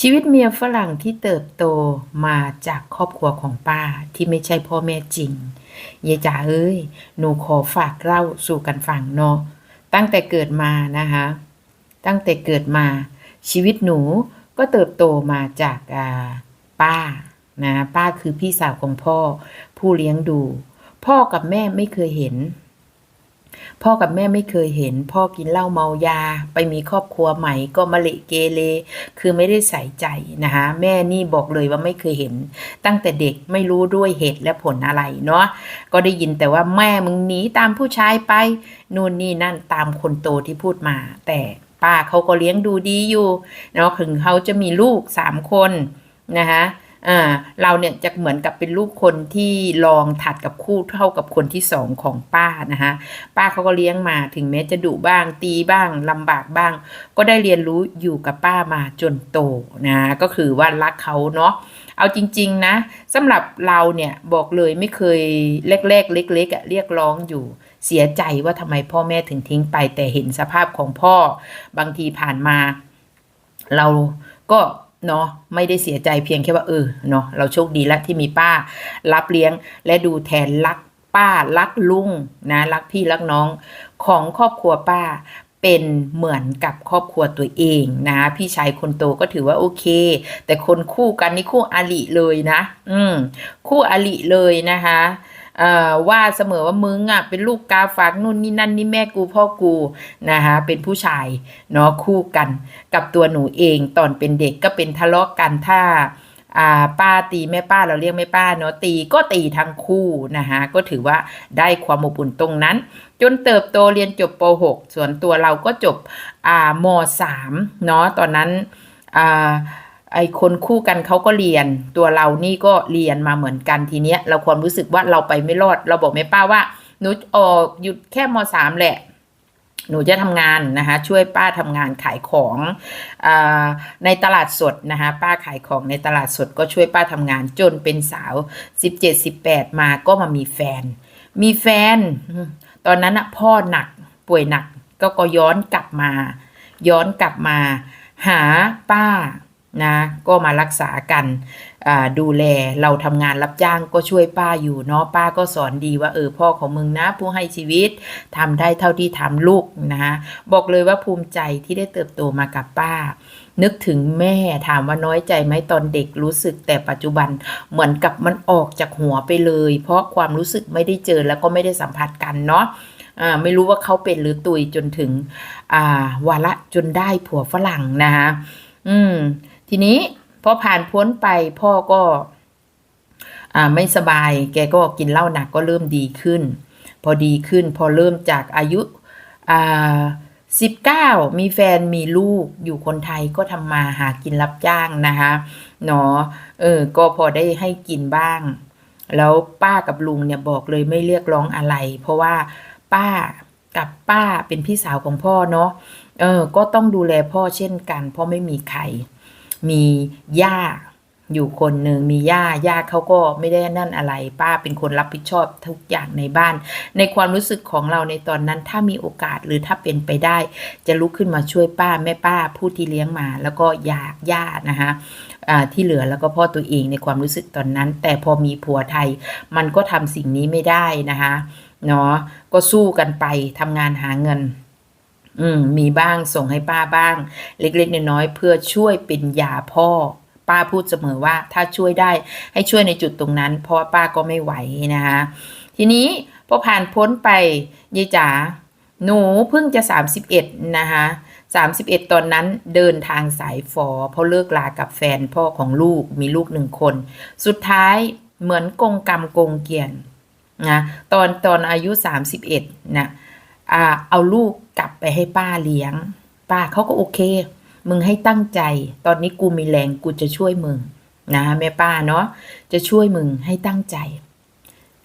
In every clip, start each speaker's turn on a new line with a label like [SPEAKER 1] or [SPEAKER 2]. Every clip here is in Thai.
[SPEAKER 1] ชีวิตเมียฝรั่งที่เติบโตมาจากครอบครัวของป้าที่ไม่ใช่พ่อแม่จริงยายจ๋าเอ้ย หนูขอฝากเล่าสู่กันฟังเนาะ ตั้งแต่เกิดมานะคะ ตั้งแต่เกิดมา ชีวิตหนูก็เติบโตมาจากป้านะป้าคือพี่สาวของพ่อ ผู้เลี้ยงดู พ่อกับแม่ไม่เคยเห็น พ่อกับแม่ไม่เคยเห็น พ่อกินเหล้าเมายา ไปมีครอบครัวใหม่ก็มาเละเกเรคือไม่ได้ใส่ใจนะคะแม่นี่บอกเลยว่าไม่เคยเห็น ตั้งแต่เด็กไม่รู้ด้วยเหตุและผลอะไรเนาะก็ได้ยินแต่ว่าแม่มึงหนีตามผู้ชายไปนู่นนี่นั่นตามคนโตที่พูดมา แต่ป้าเขาก็เลี้ยงดูดีอยู่เนาะถึงเขาจะมีลูกสามคนนะคะ เราเนี่ยจะเหมือนกับเป็นลูกคนที่ลองถัดกับคู่เท่ากับคนที่สองของป้านะคะป้าเขาก็เลี้ยงมาถึงแม้จะดุบ้างตีบ้างลำบากบ้าง ก็ได้เรียนรู้อยู่กับป้ามาจนโตนะก็คือว่ารักเขาเนาะเอาจริง ๆ นะสำหรับเราเนี่ยบอกเลยไม่เคยเล็กๆเล็กๆอะเรียกร้องอยู่เสียใจว่าทำไมพ่อแม่ถึงทิ้งไป แต่เห็นสภาพของพ่อ บางทีผ่านมา เราก็ เนาะไม่ได้เสียใจเพียงแค่ว่าเออเนาะเราโชคดีแล้วที่มีป้ารับเลี้ยงและดูแทนรักป้ารักลุงนะรักพี่รักน้องของครอบครัวป้าเป็นเหมือนกับครอบครัวตัวเองนะ พี่ชายคนโตก็ถือว่าโอเค แต่คนคู่กันนี่คู่อาลิเลยนะ อืมคู่อาลิเลยนะคะ เอ่อว่าเสมอว่ามึงอะเป็นลูกกาฝากนู่นนี่นั่นนี่แม่กูพ่อกูนะคะเป็นผู้ชายเนาะคู่กันกับตัวหนูเองตอนเป็นเด็กก็เป็นทะเลาะกันถ้าอาป้าตีแม่ป้าเราเรียกแม่ป้าเนาะตีก็ตีทั้งคู่นะคะก็ถือว่าได้ความอบอุ่นตรงนั้น จนเติบโตเรียนจบป .6 ส่วนตัวเราก็จบอาม3 เนาะตอนนั้นอ่า ไอคนคู่กันเขาก็เรียน ตัวเรานี่ก็เรียนมาเหมือนกันทีเนี้ย เราความรู้สึกว่าเราไปไม่รอด เราบอกแม่ป้าว่าหนูออกหยุดแค่ม .3 แหละ หนูจะทำงานนะคะช่วยป้าทำงานขายของอในตลาดสดนะคะป้าขายของในตลาดสดก็ช่วยป้าทำงานจนเป็นสาว 17-18 มาก็มามีแฟน มีแฟน ตอนนั้นอะพ่อหนักป่วยหนักก็ก็ย้อนกลับมา ย้อนกลับมา หาป้า นะก็มารักษากันดูแลเราทำงานรับจ้างก็ช่วยป้าอยู่เนาะป้าก็สอนดีว่าเออพ่อของมึงนะผู้ให้ชีวิตทำได้เท่าที่ทำลูกนะคะบอกเลยว่าภูมิใจที่ได้เติบโตมากับป้า นึกถึงแม่ถามว่าน้อยใจไหมตอนเด็กรู้สึกแต่ปัจจุบันเหมือนกับมันออกจากหัวไปเลย เพราะความรู้สึกไม่ได้เจอแล้วก็ไม่ได้สัมผัสกันเนาะไม่รู้ว่าเขาเป็นหรือตุยจนถึงวาระจนได้ผัวฝรั่งนะคะอืม ทีนี้พอผ่านพ้นไปพ่อก็ไม่สบาย แกก็กินเหล้าหนักก็เริ่มดีขึ้น พอดีขึ้นพอเริ่มจากอายุสิบเก้ามีแฟนมีลูกอยู่คนไทยก็ทำมาหากินรับจ้างนะคะเนาะเออก็พอได้ให้กินบ้าง แล้วป้ากับลุงเนี่ยบอกเลยไม่เรียกร้องอะไร เพราะว่าป้ากับป้าเป็นพี่สาวของพ่อเนาะเออก็ต้องดูแลพ่อเช่นกัน เพราะไม่มีใคร มีย่าอยู่คนหนึ่งมีย่าย่าเขาก็ไม่ได้นั่นอะไร ป้าเป็นคนรับผิดชอบทุกอย่างในบ้าน ในความรู้สึกของเราในตอนนั้นถ้ามีโอกาสหรือถ้าเป็นไปได้ จะลุกขึ้นมาช่วยป้าแม่ป้าผู้ที่เลี้ยงมา แล้วก็ยาย่านะคะที่เหลือแล้วก็พ่อตัวเองในความรู้สึกตอนนั้น แต่พอมีผัวไทย มันก็ทำสิ่งนี้ไม่ได้นะคะเนาะก็สู้กันไปทำงานหาเงิน อืมมีบ้างส่งให้ป้าบ้าง เล็กๆน้อยๆเพื่อช่วยเป็นยาพ่อ ป้าพูดเสมอว่าถ้าช่วยได้ให้ช่วยในจุดตรงนั้น เพราะป้าก็ไม่ไหวนะคะทีนี้พอผ่านพ้นไปยายจ๋าหนูเพิ่งจะ 31 นะคะ31 ตอนนั้นเดินทางสายฟอเพราะเลิกลากับแฟนพ่อของลูกมีลูกหนึ่งคน สุดท้ายเหมือนกงกรรมกงเกียนนะตอนตอนอายุ 31นะอ่าเอาลูก กลับไปให้ป้าเลี้ยง ป้าเขาก็โอเค มึงให้ตั้งใจ ตอนนี้กูมีแรงกูจะช่วยมึงนะแม่ป้าเนาะจะช่วยมึงให้ตั้งใจ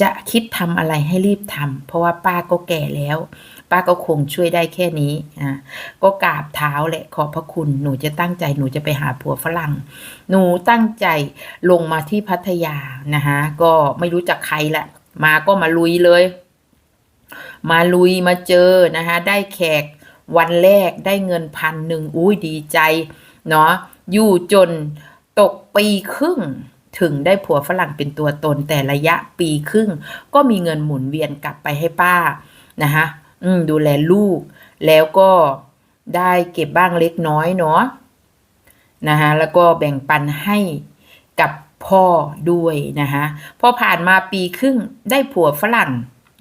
[SPEAKER 1] จะคิดทำอะไรให้รีบทำเพราะว่าป้าก็แก่แล้ว ป้าก็คงช่วยได้แค่นี้อ่าก็กราบเท้าแหละขอบพระคุณหนูจะตั้งใจหนูจะไปหาผัวฝรั่ง หนูตั้งใจลงมาที่พัทยานะคะก็ไม่รู้จักใครแหละมาก็มาลุยเลย มาลุยมาเจอนะคะได้แขกวันแรกได้เงินพันหนึ่งอุ้ยดีใจเนาะอยู่จนตกปีครึ่งถึงได้ผัวฝรั่งเป็นตัวตนแต่ระยะปีครึ่ง ก็มีเงินหมุนเวียนกลับไปให้ป้านะคะอืมดูแลลูก แล้วก็ได้เก็บบ้างเล็กน้อยเนาะนะคะแล้วก็แบ่งปันให้กับพ่อด้วยนะคะพอผ่านมาปีครึ่งได้ผัวฝรั่ง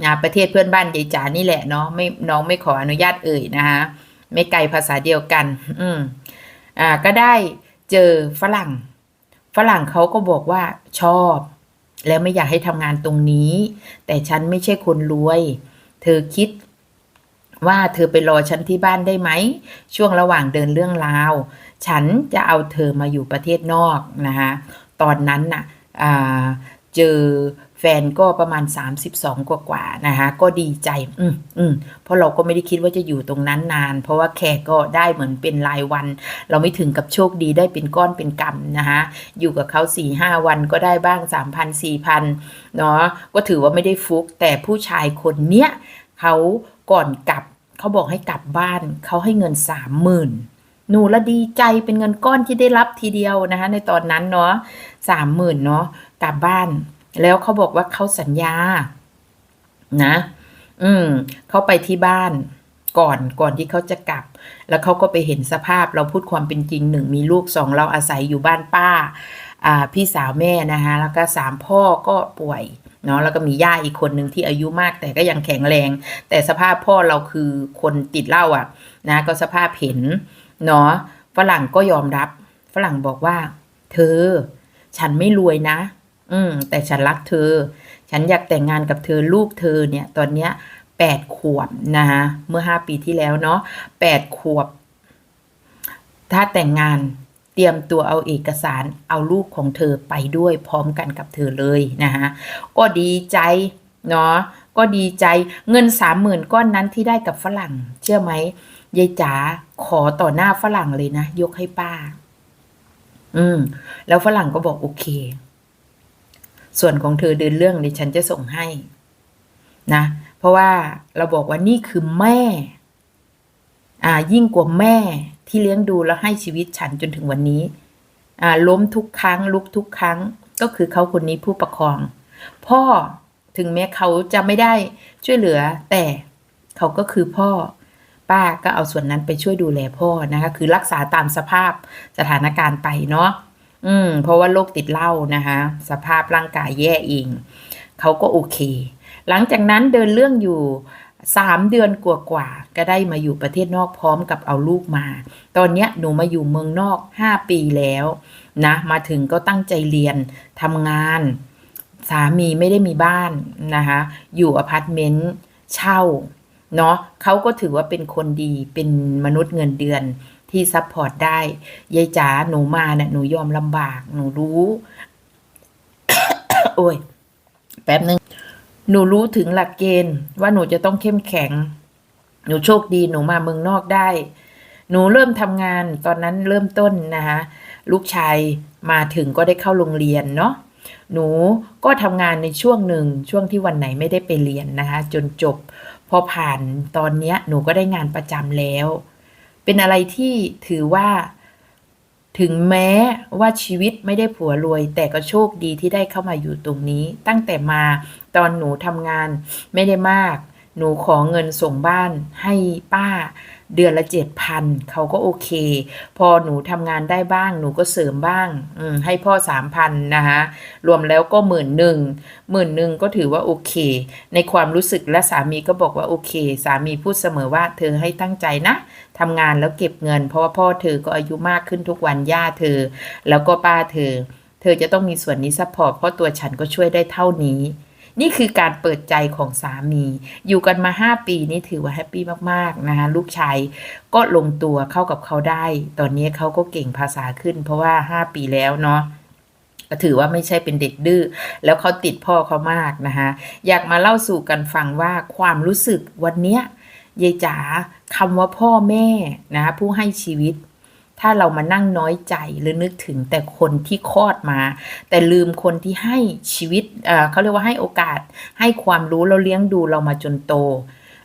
[SPEAKER 1] นะประเทศเพื่อนบ้านยายจ๋านี่แหละเนาะไม่น้องไม่ขออนุญาตเอ่ยนะคะไม่ไกลภาษาเดียวกัน อืมอ่าก็ได้เจอฝรั่ง ฝรั่งเขาก็บอกว่าชอบ แล้วไม่อยากให้ทำงานตรงนี้ แต่ฉันไม่ใช่คนรวย เธอคิดว่าเธอไปรอฉันที่บ้านได้ไหม ช่วงระหว่างเดินเรื่องราว ฉันจะเอาเธอมาอยู่ประเทศนอกนะคะตอนนั้นน่ะอ่า เจอแฟนก็ประมาณ 32 กว่ากว่าๆนะคะก็ดีใจ อืมอืมเพราะเราก็ไม่ได้คิดว่าจะอยู่ตรงนั้นนาน เพราะว่าแขกก็ได้เหมือนเป็นรายวัน เราไม่ถึงกับโชคดีได้เป็นก้อนเป็นกำนะคะอยู่กับเขา4ี่ห้าวันก็ได้บ้าง 3,000 4,000เนาะก็ถือว่าไม่ได้ฟุก แต่ผู้ชายคนเนี้ยเขาก่อนกลับเขาบอกให้กลับบ้านเขาให้เงินสามหมื่นหนูละดีใจเป็นเงินก้อนที่ได้รับทีเดียวนะคะในตอนนั้นเนาะสามหมื่นเนาะ กลับบ้าน แล้วเขาบอกว่าเขาสัญญา นะ อืมเขาไปที่บ้านก่อนก่อนที่เขาจะกลับ แล้วเขาก็ไปเห็นสภาพเราพูดความเป็นจริงหนึ่งมีลูกสองเราอาศัยอยู่บ้านป้าอ่าพี่สาวแม่นะคะแล้วก็สามพ่อก็ป่วยเนาะแล้วก็มีย่าอีกคนหนึ่งที่อายุมากแต่ก็ยังแข็งแรง แต่สภาพพ่อเราคือคนติดเหล้าอะนะก็สภาพเห็นเนาะฝรั่งก็ยอมรับ ฝรั่งบอกว่า เธอ ฉันไม่รวยนะ อืม แต่ฉันรักเธอ ฉันอยากแต่งงานกับเธอลูกเธอเนี่ย ตอนเนี้ยแปดขวบนะคะเมื่อห้าปีที่แล้วเนาะแปดขวบ ถ้าแต่งงานเตรียมตัวเอาเอกสารเอาลูกของเธอไปด้วยพร้อมกันกับเธอเลยนะคะก็ดีใจเนาะก็ดีใจเงินสามหมื่นก้อนนั้นที่ได้กับฝรั่ง เชื่อไหมยายจ๋าขอต่อหน้าฝรั่งเลยนะ ยกให้ป้า อืม แล้วฝรั่งก็บอกโอเค ส่วนของเธอเดินเรื่องเดี๋ยวฉันจะส่งให้นะ เพราะว่าเราบอกว่านี่คือแม่ อ่า ยิ่งกว่าแม่ที่เลี้ยงดูและให้ชีวิตฉันจนถึงวันนี้ อ่า ล้มทุกครั้ง ลุกทุกครั้ง ก็คือเขาคนนี้ผู้ประคอง พ่อถึงแม้เขาจะไม่ได้ช่วยเหลือ แต่เขาก็คือพ่อ ป้าก็เอาส่วนนั้นไปช่วยดูแลพ่อนะคะ คือรักษาตามสภาพสถานการณ์ไปเนาะ อืม เพราะว่าโรคติดเหล้านะคะ สภาพร่างกายแย่เองเขาก็โอเค หลังจากนั้นเดินเรื่องอยู่สามเดือนกว่าๆก็ได้มาอยู่ประเทศนอกพร้อมกับเอาลูกมา ตอนเนี้ยหนูมาอยู่เมืองนอกห้าปีแล้วนะ มาถึงก็ตั้งใจเรียนทำงาน สามีไม่ได้มีบ้านนะคะอยู่อพาร์ตเมนต์เช่าเนาะเขาก็ถือว่าเป็นคนดีเป็นมนุษย์เงินเดือน ที่ซัพพอร์ตได้ยายจ๋าหนูมาเนะ่ะหนูยอมลำบาก หนูรู้ โอ้ย แป๊บนึง หนูรู้ถึงหลักเกณฑ์ ว่าหนูจะต้องเข้มแข็ง หนูโชคดีหนูมาเมืองนอกได้ หนูเริ่มทำงานตอนนั้นเริ่มต้นนะคะลูกชายมาถึงก็ได้เข้าโรงเรียนเนาะหนูก็ทำงานในช่วงหนึ่งช่วงที่วันไหนไม่ได้ไปเรียนนะคะ จนจบ พอผ่านตอนเนี้ยหนูก็ได้งานประจำแล้ว เป็นอะไรที่ถือว่า ถึงแม้ว่าชีวิตไม่ได้ผัวรวย แต่ก็โชคดีที่ได้เข้ามาอยู่ตรงนี้ ตั้งแต่มาตอนหนูทำงานไม่ได้มาก หนูขอเงินส่งบ้านให้ป้า เดือนละเจ็ดพันเขาก็โอเค พอหนูทำงานได้บ้าง หนูก็เสริมบ้างให้พ่อสามพันนะคะรวมแล้วก็หมื่นหนึ่งหมื่นหนึ่งก็ถือว่าโอเค ในความรู้สึกและสามีก็บอกว่าโอเค สามีพูดเสมอว่าเธอให้ตั้งใจนะทำงานแล้วเก็บเงิน เพราะว่าพ่อเธอก็อายุมากขึ้นทุกวันย่าเธอ แล้วก็ป้าเธอ เธอจะต้องมีส่วนนี้ซัพพอร์ตเพราะตัวฉันก็ช่วยได้เท่านี้ นี่คือการเปิดใจของสามี อยู่กันมา 5 ปีนี่ถือว่าแฮปปี้มากๆนะคะลูกชายก็ลงตัวเข้ากับเขาได้ ตอนนี้เขาก็เก่งภาษาขึ้น เพราะว่า 5 ปีแล้วเนาะก็ถือว่าไม่ใช่เป็นเด็กดื้อ แล้วเขาติดพ่อเขามากนะคะอยากมาเล่าสู่กันฟังว่าความรู้สึกวันเนี้ยยายจ๋าคำว่าพ่อแม่นะคะผู้ให้ชีวิต ถ้าเรามานั่งน้อยใจหรือนึกถึงแต่คนที่คลอดมา แต่ลืมคนที่ให้ชีวิตเเขาเรียกว่าให้โอกาส ให้ความรู้เราเลี้ยงดูเรามาจนโต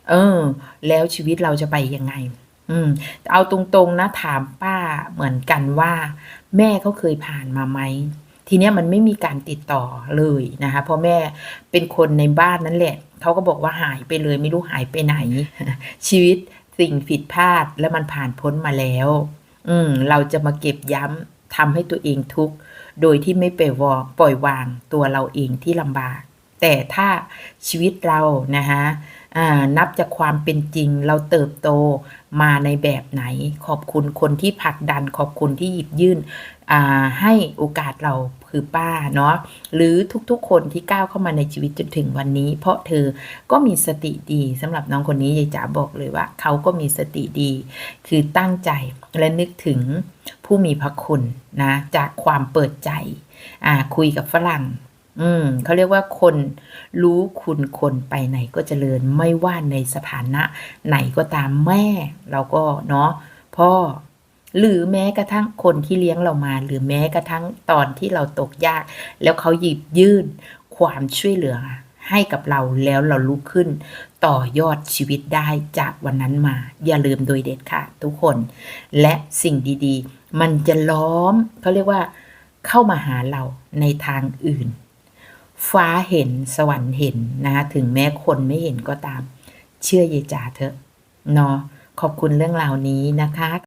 [SPEAKER 1] เออ แล้วชีวิตเราจะไปยังไง อืม เอาตรงๆนะถามป้าเหมือนกันว่า แม่เขาเคยผ่านมาไหมทีเนี้ยมันไม่มีการติดต่อเลยนะคะเพราะแม่เป็นคนในบ้านนั่นแหละเขาก็บอกว่าหายไปเลยไม่รู้หายไปไหน ชีวิตสิ่งผิดพลาดแล้วมันผ่านพ้นมาแล้ว อืม เราจะมาเก็บย้ำทำให้ตัวเองทุกข์ โดยที่ไม่ไปวอปล่อยวางตัวเราเองที่ลำบาก แต่ถ้าชีวิตเรานะคะ นับจากความเป็นจริงเราเติบโตมาในแบบไหน ขอบคุณคนที่ผลักดัน ขอบคุณที่หยิบยื่นให้โอกาสเราคือป้าเนาะหรือทุกๆ คนที่ก้าวเข้ามาในชีวิตจนถึงวันนี้ เพราะเธอก็มีสติดีสำหรับน้องคนนี้ยายจ๋าบอกเลยว่า เขาก็มีสติดี คือตั้งใจและนึกถึงผู้มีพระคุณนะจากความเปิดใจคุยกับฝรั่ง อืมเขาเรียกว่าคนรู้คุณคนไปไหนก็เจริญไม่ว่าในสถานะ ไหนก็ตามแม่เราก็เนาะพ่อหรือแม้กระทั่งคนที่เลี้ยงเรามา หรือแม้กระทั่งตอนที่เราตกยาก แล้วเขาหยิบยื่นความช่วยเหลือให้กับเราแล้วเราลุกขึ้น ต่อยอดชีวิตได้จากวันนั้นมา อย่าลืมโดยเด็ดค่ะทุกคน และสิ่งดีๆ มันจะล้อมเขาเรียกว่าเข้ามาหาเราในทางอื่น ฟ้าเห็นสวรรค์เห็นนะคะถึงแม้คนไม่เห็นก็ตาม เชื่อเยจ่าเถอะเนาะขอบคุณเรื่องราวนี้นะคะ